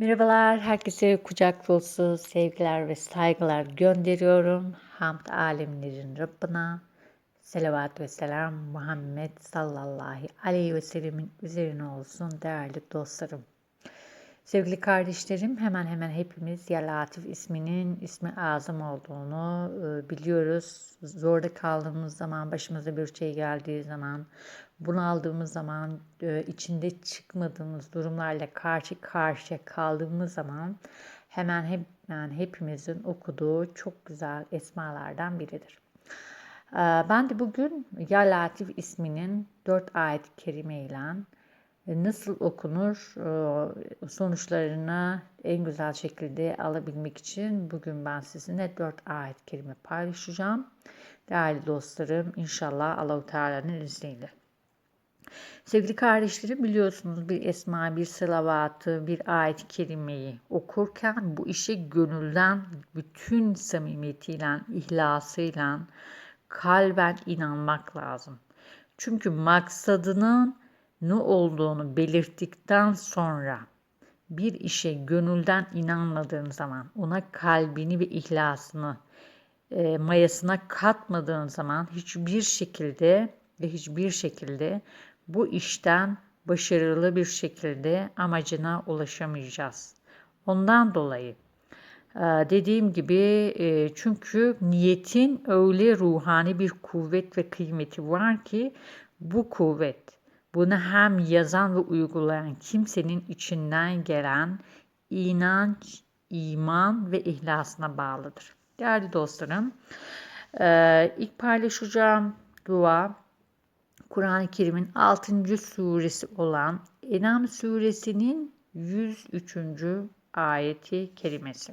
Merhabalar, herkese kucak dolusu sevgiler ve saygılar gönderiyorum. Hamd alemlerin Rabbına, selavat ve selam Muhammed sallallahu aleyhi ve sellemin üzerine olsun değerli dostlarım. Sevgili kardeşlerim, hemen hemen hepimiz Ya Latif isminin ismi azam olduğunu e, biliyoruz. Zorda kaldığımız zaman, başımıza bir şey geldiği zaman, bunu aldığımız zaman, e, içinde çıkmadığımız durumlarla karşı karşıya kaldığımız zaman hemen hep yani hepimizin okuduğu çok güzel esmalardan biridir. E, ben de bugün Ya Latif isminin dört ayet-i kerime ile nasıl okunur sonuçlarını en güzel şekilde alabilmek için bugün ben sizinle dört ayet kerime paylaşacağım. Değerli dostlarım inşallah Allahu Teala'nın izniyle. Sevgili kardeşlerim biliyorsunuz bir esma, bir salavatı, bir ayet kelimeyi okurken bu işe gönülden bütün samimiyetiyle, ihlasıyla, kalben inanmak lazım. Çünkü maksadının ne olduğunu belirttikten sonra bir işe gönülden inanmadığın zaman, ona kalbini ve ihlasını e, mayasına katmadığın zaman hiçbir şekilde ve hiçbir şekilde bu işten başarılı bir şekilde amacına ulaşamayacağız. Ondan dolayı e, dediğim gibi e, çünkü niyetin öyle ruhani bir kuvvet ve kıymeti var ki bu kuvvet bunu hem yazan ve uygulayan kimsenin içinden gelen inanç, iman ve ihlasına bağlıdır. Değerli dostlarım, e, ilk paylaşacağım dua Kur'an-ı Kerim'in 6. suresi olan Enam suresinin 103. ayeti kerimesi.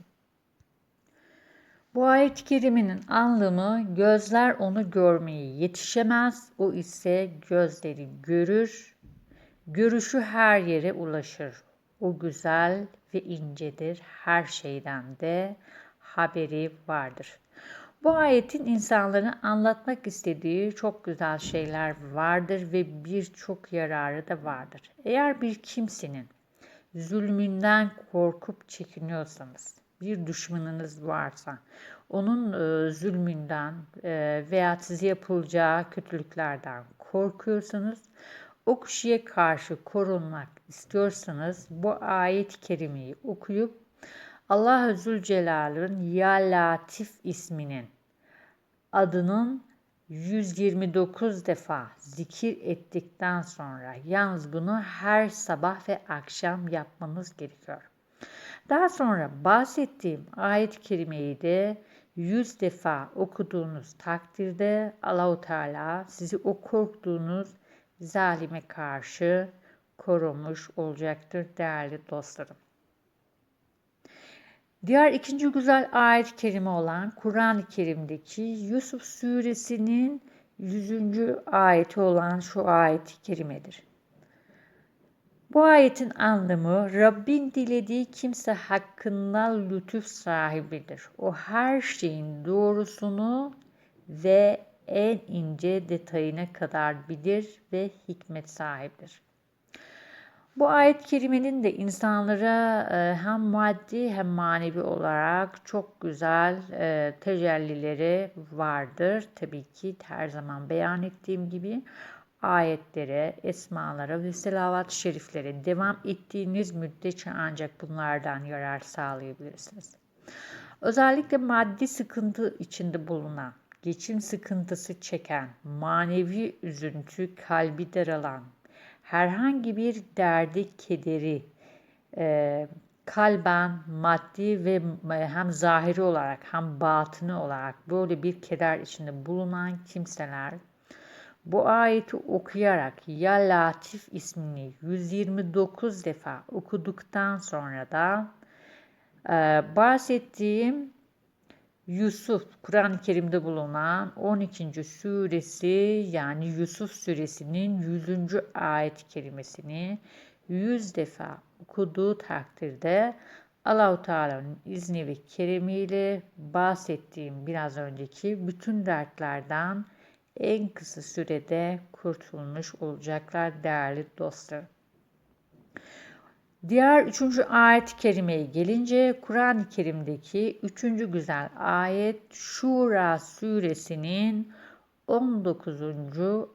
Bu ayet-i kerimenin anlamı gözler onu görmeyi yetişemez, o ise gözleri görür, görüşü her yere ulaşır. O güzel ve incedir, her şeyden de haberi vardır. Bu ayetin insanların anlatmak istediği çok güzel şeyler vardır ve birçok yararı da vardır. Eğer bir kimsenin zulmünden korkup çekiniyorsanız, bir düşmanınız varsa, onun e, zulmünden e, veya size yapılacağı kötülüklerden korkuyorsanız, o kişiye karşı korunmak istiyorsanız bu ayet-i kerimeyi okuyup Allah Zülcelal'ın Ya Latif isminin adının 129 defa zikir ettikten sonra yalnız bunu her sabah ve akşam yapmanız gerekiyor. Daha sonra bahsettiğim ayet-i kerimeyi de yüz defa okuduğunuz takdirde Allahu Teala sizi o korktuğunuz zalime karşı korumuş olacaktır değerli dostlarım. Diğer ikinci güzel ayet-i kerime olan Kur'an-ı Kerim'deki Yusuf suresinin 100. ayeti olan şu ayet-i kerimedir. Bu ayetin anlamı Rabbin dilediği kimse hakkında lütuf sahibidir. O her şeyin doğrusunu ve en ince detayına kadar bilir ve hikmet sahibidir. Bu ayet kerimenin de insanlara e, hem maddi hem manevi olarak çok güzel e, tecellileri vardır. Tabii ki her zaman beyan ettiğim gibi ayetlere, esmalara ve selavat-ı şeriflere devam ettiğiniz müddetçe ancak bunlardan yarar sağlayabilirsiniz. Özellikle maddi sıkıntı içinde bulunan, geçim sıkıntısı çeken, manevi üzüntü, kalbi daralan, herhangi bir derdi, kederi, e, kalben, maddi ve hem zahiri olarak hem batını olarak böyle bir keder içinde bulunan kimseler bu ayeti okuyarak Ya Latif ismini 129 defa okuduktan sonra da e, bahsettiğim Yusuf, Kur'an-ı Kerim'de bulunan 12. suresi yani Yusuf suresinin 100. ayet kelimesini 100 defa okuduğu takdirde Allahu Teala'nın izni ve keremiyle bahsettiğim biraz önceki bütün dertlerden en kısa sürede kurtulmuş olacaklar değerli dostlar. Diğer üçüncü ayet-i kerimeye gelince Kur'an-ı Kerim'deki üçüncü güzel ayet Şura suresinin 19.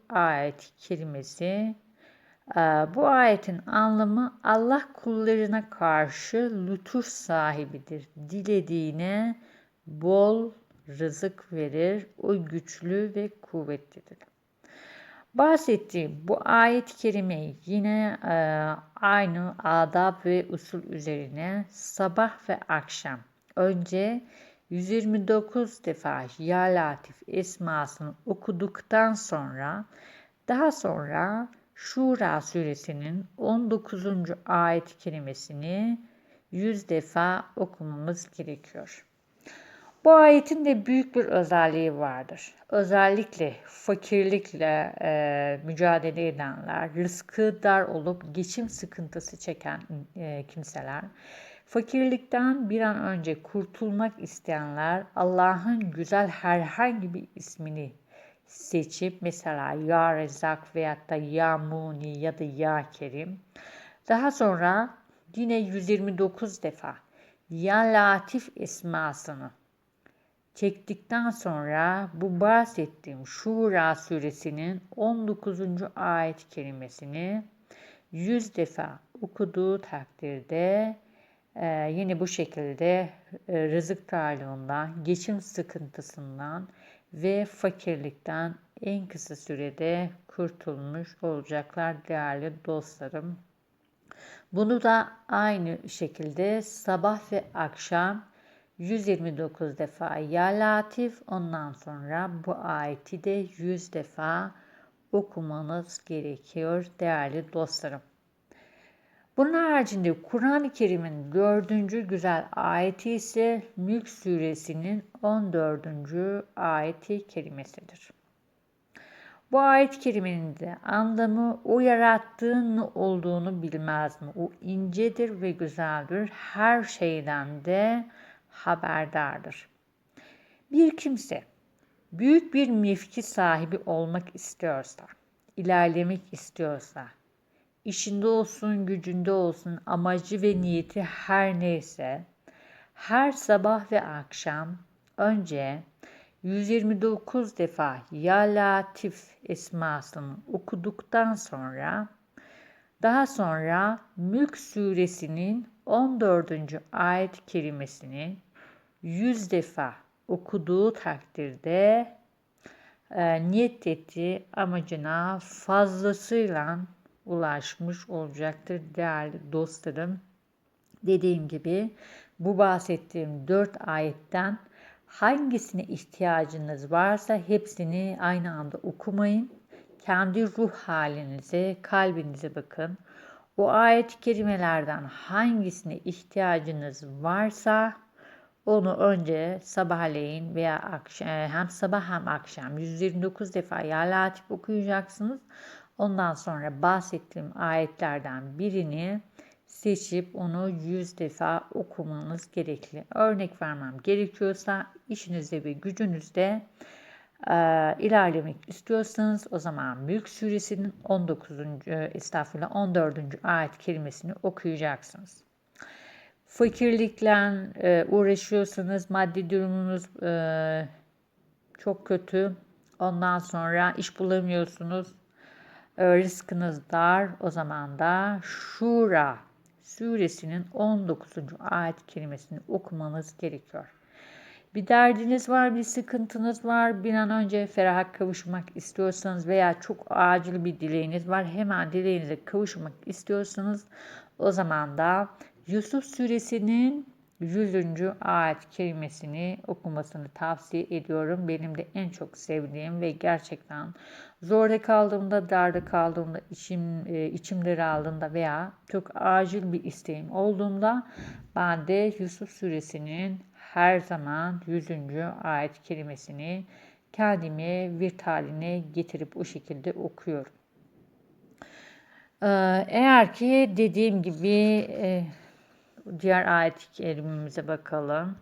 ayet-i kerimesi. Ee, Bu ayetin anlamı Allah kullarına karşı lütuf sahibidir. Dilediğine bol rızık verir. O güçlü ve kuvvetlidir. Bahsettiğim bu ayet-i kerime yine e, aynı adab ve usul üzerine sabah ve akşam önce 129 defa Ya Latif esmasını okuduktan sonra daha sonra Şura suresinin 19. ayet-i kerimesini 100 defa okumamız gerekiyor. Bu ayetin de büyük bir özelliği vardır. Özellikle fakirlikle e, mücadele edenler, rızkı dar olup geçim sıkıntısı çeken e, kimseler, fakirlikten bir an önce kurtulmak isteyenler Allah'ın güzel herhangi bir ismini seçip mesela Ya Rezzak veyahut da Ya Muni ya da Ya Kerim. Daha sonra yine 129 defa Ya Latif esmasını çektikten sonra bu bahsettiğim Şura suresinin 19. ayet kelimesini 100 defa okuduğu takdirde e, yine bu şekilde e, rızık darlığından, geçim sıkıntısından ve fakirlikten en kısa sürede kurtulmuş olacaklar değerli dostlarım. Bunu da aynı şekilde sabah ve akşam 129 defa Ya Latif ondan sonra bu ayeti de 100 defa okumanız gerekiyor değerli dostlarım. Bunun haricinde Kur'an-ı Kerim'in dördüncü güzel ayeti ise Mülk suresinin 14. ayeti kerimesidir. Bu ayet-i kerimenin de anlamı o yarattığın olduğunu bilmez mi? O incedir ve güzeldir. Her şeyden de haberdardır. Bir kimse büyük bir mevki sahibi olmak istiyorsa, ilerlemek istiyorsa, işinde olsun, gücünde olsun, amacı ve niyeti her neyse, her sabah ve akşam önce 129 defa Ya Latif esmasını okuduktan sonra daha sonra Mülk suresinin 14. ayet kelimesini 100 defa okuduğu takdirde e, niyet ettiği amacına fazlasıyla ulaşmış olacaktır değerli dostlarım. Dediğim gibi bu bahsettiğim dört ayetten hangisine ihtiyacınız varsa hepsini aynı anda okumayın. Kendi ruh halinize, kalbinize bakın. O ayet-i kerimelerden hangisine ihtiyacınız varsa onu önce sabahleyin veya akşam, hem sabah hem akşam 129 defa Ya Latif okuyacaksınız. Ondan sonra bahsettiğim ayetlerden birini seçip onu 100 defa okumanız gerekli. Örnek vermem gerekiyorsa işinizde ve gücünüzde e, ilerlemek istiyorsanız o zaman Mülk suresinin 19. estağfurullah 14. ayet kelimesini okuyacaksınız. Fakirlikle e, uğraşıyorsanız maddi durumunuz e, çok kötü. Ondan sonra iş bulamıyorsunuz. E, rızkınız dar. O zaman da Şura suresinin 19. ayet kelimesini okumanız gerekiyor. Bir derdiniz var, bir sıkıntınız var, bir an önce feraha kavuşmak istiyorsanız veya çok acil bir dileğiniz var, hemen dileğinize kavuşmak istiyorsanız o zaman da Yusuf suresinin 100. ayet kelimesini okumasını tavsiye ediyorum. Benim de en çok sevdiğim ve gerçekten zorda kaldığımda, darda kaldığımda, içim, e, içimde aldığımda veya çok acil bir isteğim olduğunda ben de Yusuf suresinin her zaman 100. ayet kelimesini kendime virt haline getirip o şekilde okuyorum. Ee, eğer ki dediğim gibi e, diğer ayet kelimemize bakalım.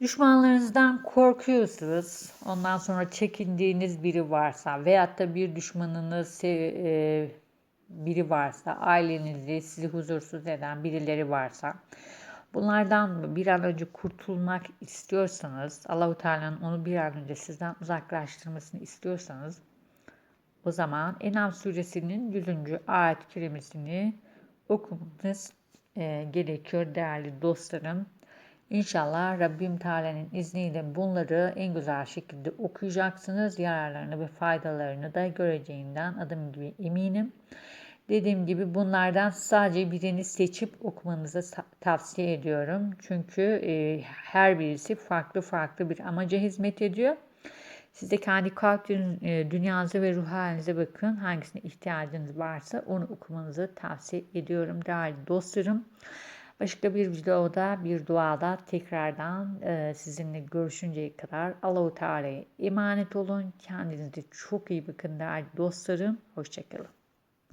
Düşmanlarınızdan korkuyorsunuz. Ondan sonra çekindiğiniz biri varsa veyahut da bir düşmanınız e, biri varsa, ailenizi sizi huzursuz eden birileri varsa, bunlardan bir an önce kurtulmak istiyorsanız, Allahu Teala'nın onu bir an önce sizden uzaklaştırmasını istiyorsanız, o zaman Enam suresinin 100. ayet kerimesini okumanız e, gerekiyor değerli dostlarım. İnşallah Rabbim Teala'nın izniyle bunları en güzel şekilde okuyacaksınız. Yararlarını ve faydalarını da göreceğinden adım gibi eminim. Dediğim gibi bunlardan sadece birini seçip okumanızı tavsiye ediyorum. Çünkü e, her birisi farklı farklı bir amaca hizmet ediyor. Siz de kendi kalp e, dünyanıza ve ruh halinize bakın. Hangisine ihtiyacınız varsa onu okumanızı tavsiye ediyorum değerli dostlarım. Başka bir videoda, bir duada tekrardan e, sizinle görüşünceye kadar Allahu Teala'ya emanet olun. Kendinize çok iyi bakın değerli dostlarım. Hoşçakalın.